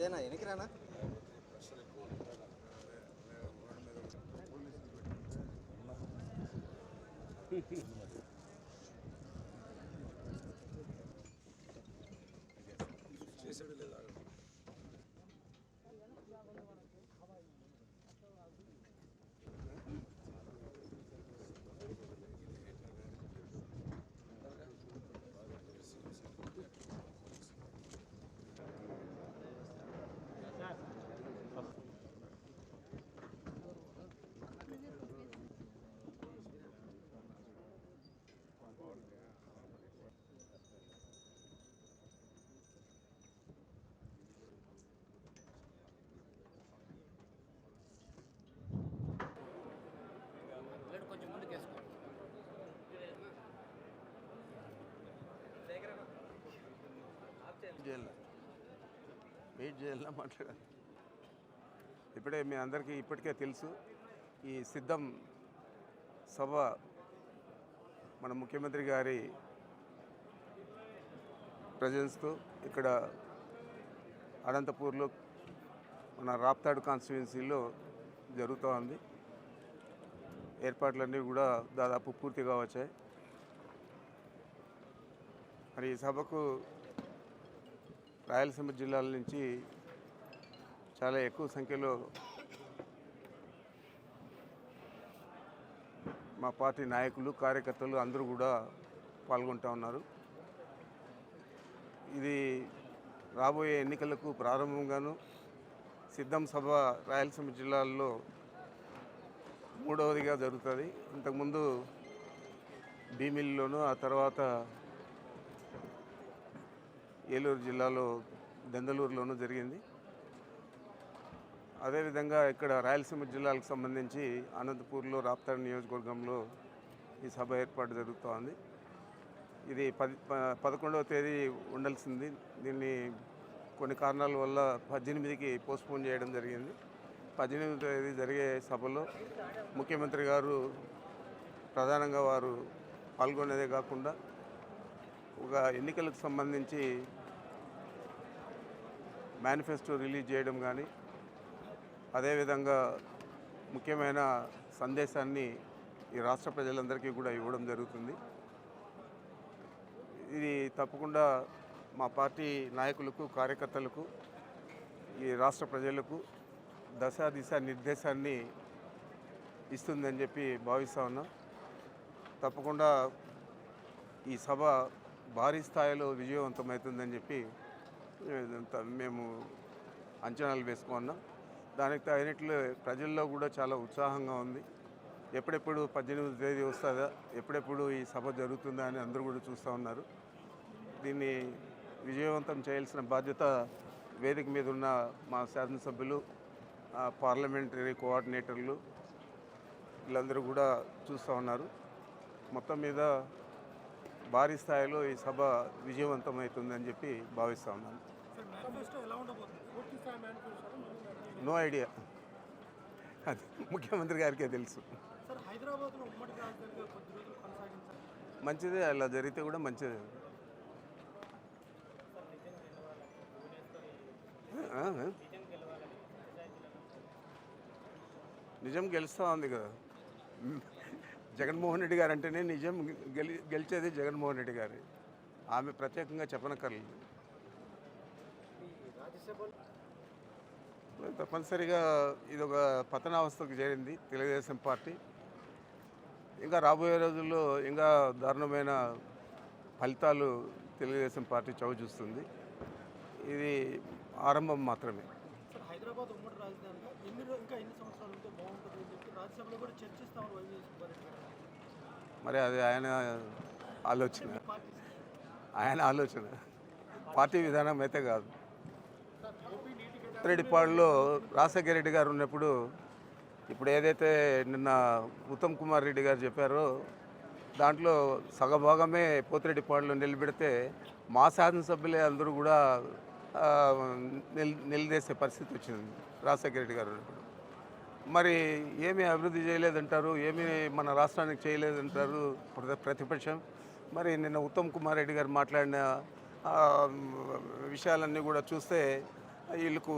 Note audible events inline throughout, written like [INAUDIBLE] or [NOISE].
ఇదేనా ఎనికిరానా కొంచెం [LAUGHS] వెయిట్ మాట్లాడాలి ఇప్పుడే మీ అందరికీ ఇప్పటికే తెలుసు ఈ సిద్ధం సభ మన ముఖ్యమంత్రి గారి ప్రజెన్స్తో ఇక్కడ అనంతపూర్లో మన రాప్తాడు కాన్స్టిట్యున్సీలో జరుగుతూ ఉంది. ఏర్పాట్లన్నీ కూడా దాదాపు పూర్తిగా వచ్చాయి మరి ఈ సభకు రాయలసీమ జిల్లాల నుంచి చాలా ఎక్కువ సంఖ్యలో మా పార్టీ నాయకులు కార్యకర్తలు అందరూ కూడా పాల్గొంటూ ఉన్నారు. ఇది రాబోయే ఎన్నికలకు ప్రారంభంగాను సిద్ధం సభ రాయలసీమ జిల్లాల్లో మూడవదిగా జరుగుతుంది. ఇంతకుముందు భీమిల్లోను ఆ తర్వాత ఏలూరు జిల్లాలో దెందలూరులోనూ జరిగింది. అదేవిధంగా ఇక్కడ రాయలసీమ జిల్లాలకు సంబంధించి అనంతపూర్లో రాప్తాడు నియోజకవర్గంలో ఈ సభ ఏర్పాటు జరుగుతోంది. ఇది పది పదకొండవ తేదీ ఉండాల్సింది. దీన్ని కొన్ని కారణాల వల్ల పద్దెనిమిదికి పోస్ట్పోన్ చేయడం జరిగింది. పద్దెనిమిది తేదీ జరిగే సభలో ముఖ్యమంత్రి గారు ప్రధానంగా వారు పాల్గొనేదే కాకుండా ఒక ఎన్నికలకు సంబంధించి మేనిఫెస్టో రిలీజ్ చేయడం కానీ అదేవిధంగా ముఖ్యమైన సందేశాన్ని ఈ రాష్ట్ర ప్రజలందరికీ కూడా ఇవ్వడం జరుగుతుంది. ఇది తప్పకుండా మా పార్టీ నాయకులకు కార్యకర్తలకు ఈ రాష్ట్ర ప్రజలకు దశ దిశ నిర్దేశాన్ని ఇస్తుందని చెప్పి భావిస్తా ఉన్నాం. తప్పకుండా ఈ సభ భారీ స్థాయిలో విజయవంతమవుతుందని చెప్పి మేము అంచనాలు వేసుకున్నాం. దానికి తగినట్లు ప్రజల్లో కూడా చాలా ఉత్సాహంగా ఉంది. ఎప్పుడెప్పుడు పద్దెనిమిది తేదీ వస్తుందా ఎప్పుడెప్పుడు ఈ సభ జరుగుతుందా అని అందరూ కూడా చూస్తూ ఉన్నారు. దీన్ని విజయవంతం చేయాల్సిన బాధ్యత వేదిక మీద ఉన్న మా శాసనసభ్యులు పార్లమెంటరీ కోఆర్డినేటర్లు వీళ్ళందరూ కూడా చూస్తూ ఉన్నారు. మొత్తం మీద భారీ స్థాయిలో ఈ సభ విజయవంతమవుతుందని చెప్పి భావిస్తూ ఉన్నాను. No idea. అది ముఖ్యమంత్రి గారికే తెలుసు. మంచిదే అలా జరిగితే కూడా మంచిదే. నిజం గెలుస్తూ ఉంది కదా. జగన్మోహన్ రెడ్డి గారు అంటేనే నిజం గెలి గెలిచేది జగన్మోహన్ రెడ్డి గారు. ఆమె ప్రత్యేకంగా చెప్పనక్కర్లేదు. తప్పనిసరిగా ఇది ఒక పతనావస్థకు చేరింది తెలుగుదేశం పార్టీ. ఇంకా రాబోయే రోజుల్లో ఇంకా దారుణమైన ఫలితాలు తెలుగుదేశం పార్టీ చవి చూస్తుంది. ఇది ఆరంభం మాత్రమే. సార్ హైదరాబాద్ ఉమ్మడి రాజధానిగా ఎన్ని రో- ఇంకా ఎన్ని సంవత్సరాలు ఉంటే బాగుంటుంది అని చెప్పి రాజ్యసభలో కూడా చర్చిస్తామని వైఎస్ సుబ్బారెడ్డి గారు మరి అది ఆయన ఆలోచన. ఆయన ఆలోచన. పార్టీ విధానం అయితే కాదు. రెడ్డిపాడులో రాజశేఖర రెడ్డి గారు ఉన్నప్పుడు ఇప్పుడు ఏదైతే నిన్న ఉత్తమ్ కుమార్ రెడ్డి గారు చెప్పారో దాంట్లో సగభాగమే పోతిరెడ్డిపాడులో నిలబెడితే మా శాసనసభ్యులే అందరూ కూడా నిల్ నిలదేసే పరిస్థితి వచ్చింది రాజశేఖర రెడ్డి గారు ఉన్నప్పుడు. మరి ఏమీ అభివృద్ధి చేయలేదంటారు ఏమీ మన రాష్ట్రానికి చేయలేదంటారు ప్రతి- ప్రతిపక్షం? మరి నిన్న ఉత్తమ్ కుమార్ రెడ్డి గారు మాట్లాడిన విషయాలన్నీ కూడా చూస్తే వీళ్ళకు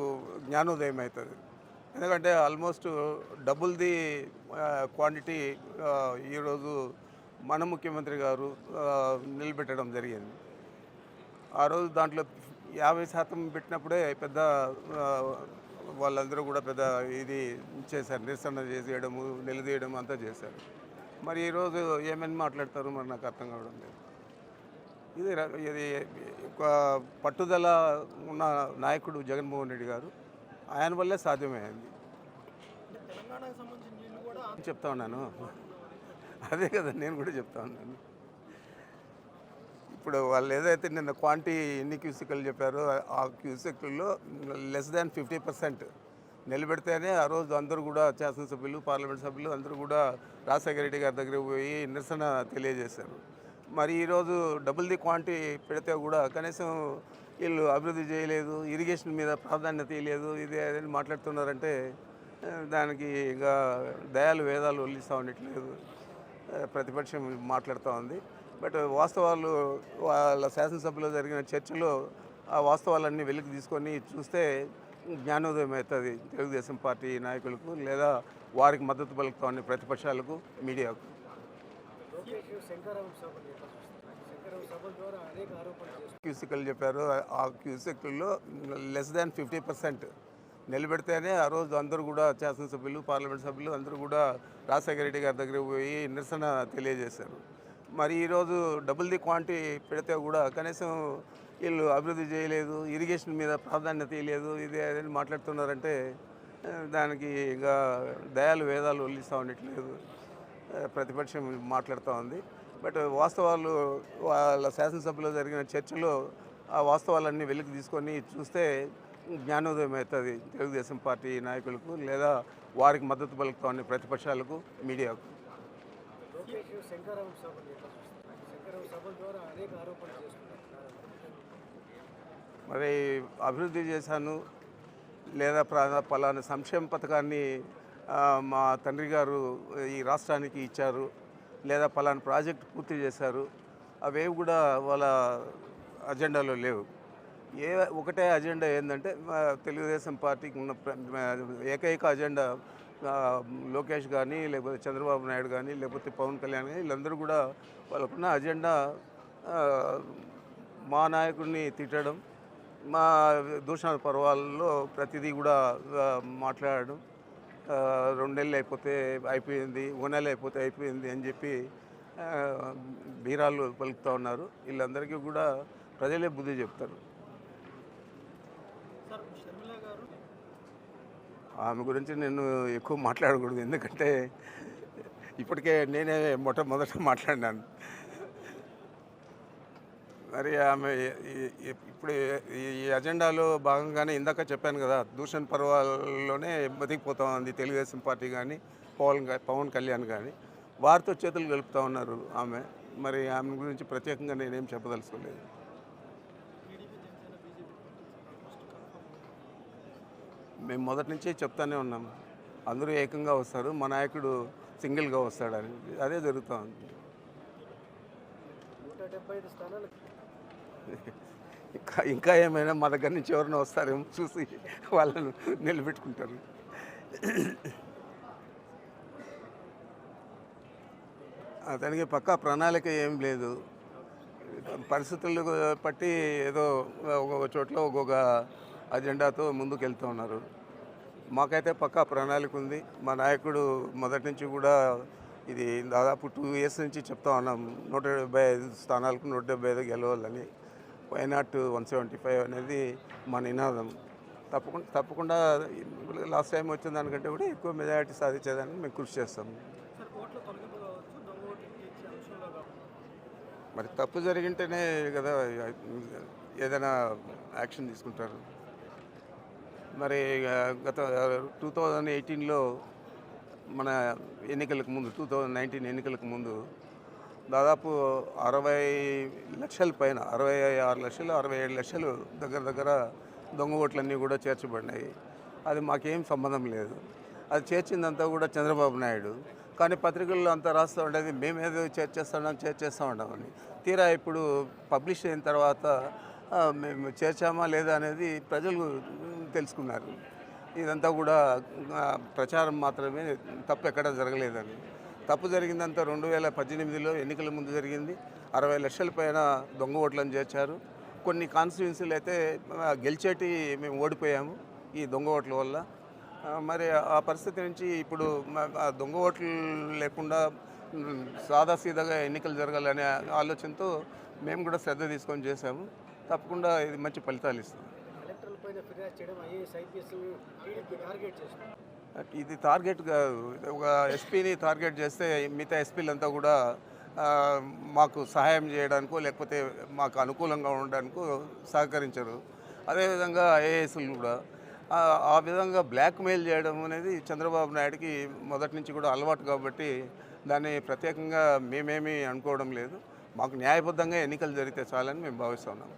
జ్ఞానోదయం అవుతుంది. ఎందుకంటే ఆల్మోస్ట్ డబుల్ది క్వాంటిటీ ఈరోజు మన ముఖ్యమంత్రి గారు నిలబెట్టడం జరిగింది. ఆ రోజు దాంట్లో యాభై శాతం పెట్టినప్పుడే పెద్ద వాళ్ళందరూ కూడా పెద్ద ఇది చేశారు. నిరసన చేసేయడము నిలదీయడం అంతా చేశారు. మరి ఈరోజు ఏమని మాట్లాడతారు మరి నాకు అర్థం కావడం లేదు. ఇది ఇది ఒక పట్టుదల ఉన్న నాయకుడు జగన్మోహన్ రెడ్డి గారు. ఆయన వల్లే సాధ్యమైంది. చెప్తా ఉన్నాను. అదే కదా నేను కూడా చెప్తా ఉన్నాను. ఇప్పుడు వాళ్ళు ఏదైతే నిన్న క్వాంటిటీ ఎన్ని క్యూసికలు చెప్పారో ఆ క్యూసిక్లలో లెస్ దాన్ ఫిఫ్టీ పర్సెంట్ నిలబెడితేనే ఆ రోజు అందరూ కూడా శాసనసభ్యులు పార్లమెంట్ సభ్యులు అందరూ కూడా రాజశేఖర రెడ్డి గారి దగ్గరికి పోయి నిరసన తెలియజేశారు. మరి ఈరోజు డబుల్ ది క్వాంటిటీ పెడితే కూడా కనీసం వీళ్ళు అభివృద్ధి చేయలేదు ఇరిగేషన్ మీద ప్రాధాన్యత ఇవ్వలేదు ఇది అదని మాట్లాడుతున్నారంటే దానికి ఇంకా దయాలు వేదాలు వల్లిస్తూ ఉండట్లేదు. ప్రతిపక్షం మాట్లాడుతూ ఉంది. బట్ వాస్తవాలు వాళ్ళ శాసనసభలో జరిగిన చర్చలో ఆ వాస్తవాలన్నీ వెలికి తీసుకొని చూస్తే జ్ఞానోదయం అవుతుంది తెలుగుదేశం పార్టీ నాయకులకు లేదా వారికి మద్దతు పలుకుతా ఉన్న ప్రతిపక్షాలకు మీడియాకు. క్యూసికలు చెప్పారు. ఆ క్యూసిక్లలో లెస్ దాన్ ఫిఫ్టీ పర్సెంట్ నిలబెడితేనే ఆ రోజు అందరూ కూడా శాసనసభ్యులు పార్లమెంట్ సభ్యులు అందరూ కూడా రాజశేఖర రెడ్డి గారి దగ్గరికి పోయి నిరసన తెలియజేశారు. మరి ఈరోజు డబుల్ ది క్వాంటిటీ పెడితే కూడా కనీసం వీళ్ళు అభివృద్ధి చేయలేదు ఇరిగేషన్ మీద ప్రాధాన్యత ఇవ్వలేదు ఇది అదని మాట్లాడుతున్నారంటే దానికి ఇంకా దయాలు వేదాలు వల్లిస్తూ ఉండట్లేదు. ప్రతిపక్షం మాట్లాడుతూ ఉంది. బట్ వాస్తవాలు వాళ్ళ శాసనసభలో జరిగిన చర్చలో ఆ వాస్తవాలన్నీ వెలికి తీసుకొని చూస్తే జ్ఞానోదయం అవుతుంది తెలుగుదేశం పార్టీ నాయకులకు లేదా వారికి మద్దతు పలుకుతామని ప్రతిపక్షాలకు మీడియాకు. మరి అభివృద్ధి చేశాను లేదా ప్రా- పలానా సంక్షేమ పథకాన్ని మా తండ్రి గారు ఈ రాష్ట్రానికి ఇచ్చారు లేదా పలానా ప్రాజెక్ట్ పూర్తి చేశారు. అవేవి కూడా వాళ్ళ అజెండాలో లేవు. ఏ ఒకటే అజెండా ఏంటంటే తెలుగుదేశం పార్టీకి ఉన్న ఏకైక అజెండా లోకేష్ కానీ లేకపోతే చంద్రబాబు నాయుడు కానీ లేకపోతే పవన్ కళ్యాణ్ కానీ వీళ్ళందరూ కూడా వాళ్ళకున్న అజెండా మా నాయకుడిని తిట్టడం మా దూషణ పర్వాలలో ప్రతిదీ కూడా మాట్లాడడం ఆ, రెండు నెలలు అయిపోతే అయిపోయింది ఓ నెల అయిపోతే అయిపోయింది అని చెప్పి బీరాలు పలుకుతూ ఉన్నారు. వీళ్ళందరికీ కూడా ప్రజలే బుద్ధి చెప్తారు. ఆమె గురించి నేను ఎక్కువ మాట్లాడకూడదు. ఎందుకంటే ఇప్పటికే నేనే మొట్టమొదట మాట్లాడినాను. మరి ఆమె ఇప్పుడు ఈ అజెండాలో భాగంగానే ఇందాక చెప్పాను కదా దూషణ పర్వాల్లోనే బతికిపోతా ఉంది తెలుగుదేశం పార్టీ కానీ పవన్ పవన్ కళ్యాణ్ కానీ వారితో చేతులు కలుపుతూ ఉన్నారు ఆమె. మరి ఆమె గురించి ప్రత్యేకంగా నేనేం చెప్పదలుచుకోలేదు. మేము మొదటి నుంచే చెప్తానే ఉన్నాము అందరూ ఏకంగా వస్తారు. మా నాయకుడు సింగిల్గా వస్తాడని. అదే జరుగుతూ ఉంది. నూట డెబ్బై ఐదు స్థానాలు ఇంకా ఇంకా ఏమైనా మా దగ్గర నుంచి ఎవరైనా వస్తారేమో చూసి వాళ్ళను నిలబెట్టుకుంటారు. అతనికి పక్కా ప్రణాళిక ఏం లేదు. పరిస్థితులు బట్టి ఏదో ఒక్కొక్క చోట్ల ఒక్కొక్క అజెండాతో ముందుకు వెళ్తూ ఉన్నారు. మాకైతే పక్కా ప్రణాళిక ఉంది. మా నాయకుడు మొదటి నుంచి కూడా ఇది దాదాపు టూ ఇయర్స్ నుంచి చెప్తా ఉన్నాం. నూట డెబ్బై ఐదు స్థానాలకు నూట డెబ్బై ఐదు గెలవాలని. Why not one seventy five అనేది మా నినాదం. తప్పకుండా తప్పకుండా లాస్ట్ టైం వచ్చిన దానికంటే కూడా ఎక్కువ మెజారిటీ సాధించేదానికి మేము కృషి చేస్తాం. మరి తప్పు జరిగింటేనే కదా ఏదైనా యాక్షన్ తీసుకుంటారు. మరి గత టూ థౌజండ్ ఎయిటీన్లో మన ఎన్నికలకు ముందు టూ థౌజండ్ నైన్టీన్ ఎన్నికలకు ముందు దాదాపు అరవై లక్షల పైన అరవై ఆరు లక్షలు అరవై ఏడు లక్షలు దగ్గర దగ్గర దొంగ ఓట్లన్నీ కూడా చేర్చబడినాయి. అది మాకేం సంబంధం లేదు. అది చేర్చిందంతా కూడా చంద్రబాబు నాయుడు. కానీ పత్రికల్లో అంతా రాస్తూ ఉండేది మేమేదో చేర్చేస్తున్నాం చేర్చేస్తూ ఉంటామని తీరా ఇప్పుడు పబ్లిష్ అయిన తర్వాత మేము చేర్చామా లేదా అనేది ప్రజలు తెలుసుకున్నారు. ఇదంతా కూడా ప్రచారం మాత్రమే తప్పు ఎక్కడ జరగలేదని. తప్పు జరిగిందంతా రెండు వేల పద్దెనిమిదిలో ఎన్నికల ముందు జరిగింది. అరవై లక్షల పైన దొంగ ఓట్లను చేర్చారు. కొన్ని కాన్స్టిట్యున్సీలు అయితే గెలిచేటి మేము ఓడిపోయాము ఈ దొంగ ఓట్ల వల్ల. మరి ఆ పరిస్థితి నుంచి ఇప్పుడు ఆ దొంగ ఓట్లు లేకుండా సాదాసీదాగా ఎన్నికలు జరగాలనే ఆలోచనతో మేము కూడా శ్రద్ధ తీసుకొని చేశాము. తప్పకుండా ఇది మంచి ఫలితాలు ఇస్తుంది. ఇది టార్గెట్ ఒక ఎస్పీని టార్గెట్ చేస్తే మిగతా ఎస్పీలంతా కూడా మాకు సహాయం చేయడానికో లేకపోతే మాకు అనుకూలంగా ఉండడానికో సహకరించరు. అదేవిధంగా ఐఏఎస్లు కూడా. ఆ, ఆ విధంగా బ్లాక్మెయిల్ చేయడం అనేది చంద్రబాబు నాయుడుకి మొదటి నుంచి కూడా అలవాటు కాబట్టి దాన్ని ప్రత్యేకంగా మేమేమీ అనుకోవడం లేదు. మాకు న్యాయబద్ధంగా ఎన్నికలు జరిగితే చాలని మేము భావిస్తున్నాం